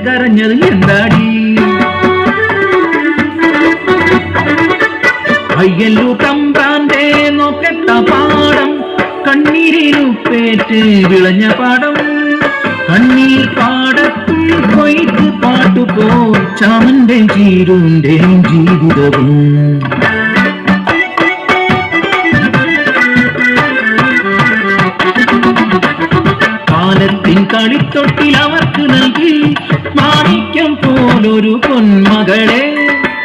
നിറഞ്ഞത് എന്താടി? അയ്യല്ലു തമ്പ്രാന്റെ നോക്കട്ട പാടം കണ്ണീരിലുപ്പേറ്റ് വിളഞ്ഞ പാടം. കണ്ണീർ പാടത്തും കൊയ്ത്ത് പാട്ടുപോ ചാമന്റെ ചീരുന്റെ ജീവിതവും. കാലത്തിൻ മാണിക്യം പോലൊരു പൊന്മകളെ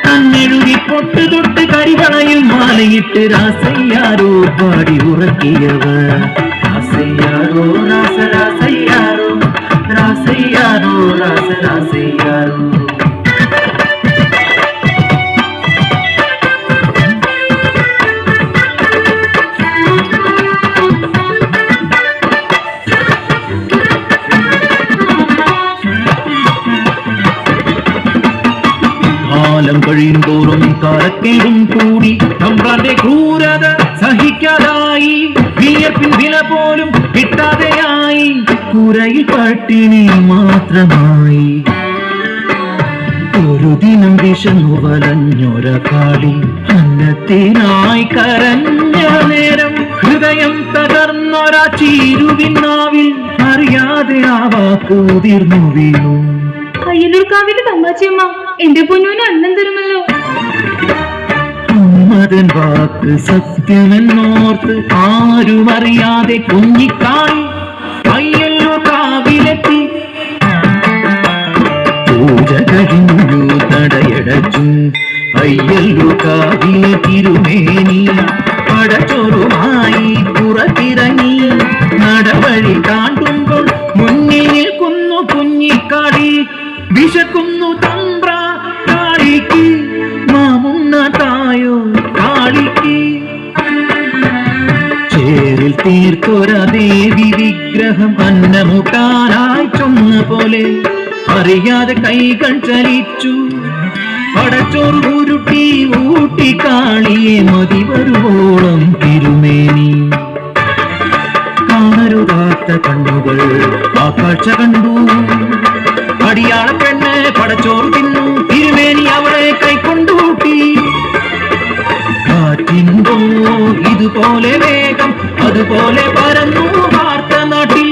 കണ്ണെഴുതി പൊട്ട് തൊട്ട് കരിവളയിൽ മാലയിട്ട് രാസയ്യാരോ പാടി ഉറക്കിയവർ രാസയ്യാരോ കാലം കഴിയും തോറും കരക്കേടും കൂടി. തമ്പ്രാന്റെ ക്രൂരത സഹിക്കാതായി. വിയർപ്പിൻ വില പോലും കിട്ടാതെയായി. കുരയിൽ പട്ടിണി മാത്രമായി. ഒരു ദിനം വിഷന്നു വലഞ്ഞൊരക്കാടി അന്നത്തിനായി കരഞ്ഞ നേരം ഹൃദയം തകർന്നൊരാ ചീരുവിനാവിൽ അറിയാതെ ആ വാക്കുതിർന്നു വീണു. അയ്യലൂർക്കാവിലെ തമ്മാച്ചിയമ്മ എന്റെ പൊന്നൂന് അന്നം തരുമല്ലോ. മതൻ വാക്ക് സത്യമെന്നോർത്ത് ആരും അറിയാതെ കുഞ്ഞിക്കായി അയ്യല്ലോ കാവിലെത്തി. പൂജ കഴിഞ്ഞു തടയടച്ചു അയ്യല്ലോ കാവിലെ ദേവി വിഗ്രഹം അന്നമുട്ടാനായി ചൊന്ന പോലെ അറിയാതെ കൈകൾ ചലിച്ചു. പടച്ചോറ് ഉരുട്ടി ഊട്ടി കാളിയെ മതി വരുവോളം തിരുമേനി. കാണരുതാത്ത കണ്ണുകൾ ആ കാഴ്ച കണ്ടു. അടിയാള പെണ്ണ് പടച്ചോറ് തിന്നു. തിരുമേനി അവളെ കൈക്കൊണ്ടൂട്ടി. കാറ്റിന്റെ ഇതുപോലെ അതുപോലെ പരന്നു വാർത്ത നാട്ടിൽ.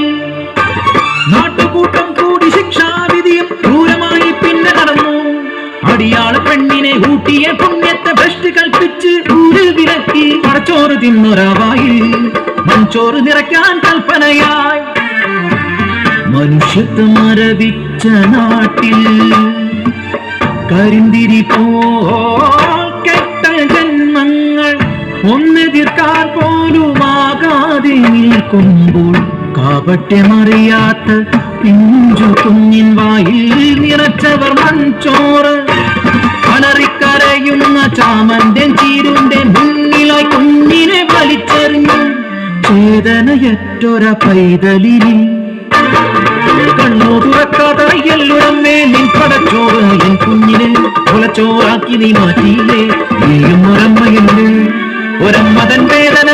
നാട്ടുകൂട്ടം കൂടി ശിക്ഷാവിധിയും ക്രൂരമായി പിന്നെ നടന്നു. അടിയാള പെണ്ണിനെ ഊട്ടിയ പുണ്യത്തെ ഭ്രഷ്ട് കൽപ്പിച്ച് ഊരിൽ വിലക്കി പടച്ചോറ് തിന്നൊരാവായി മൺചോറ് നിറയ്ക്കാൻ കൽപ്പനയായി. മനുഷ്യത്വം മരവിച്ച നാട്ടിൽ. കരിന്തിരി പോ കെട്ട ജന്മങ്ങൾ ഒന്നെതിർക്കാൻ പോലുമാകാതെ നിൽക്കുമ്പോൾ കാപട്യമറിയാത്ത പിഞ്ചു കുഞ്ഞിൻ വായിൽ നിറച്ചവർ മൺചോറ്. അലറിക്കരയുന്ന ചാമന്റെ ചീരുന്റെ മുന്നിലായി കുഞ്ഞിനെ വലിച്ചെറിഞ്ഞു ചേതനയറ്റൊര പൈതലിനി കണ്ണു എല്ലുടമേ നിൻ പടച്ചോറ് എൻ കുഞ്ഞിനെ കൊലച്ചോറാക്കി നീ മാറ്റിയില്ലേ? നീയും ഒരമ്മയുണ്ട്. ഒരമ്മതൻ വേദന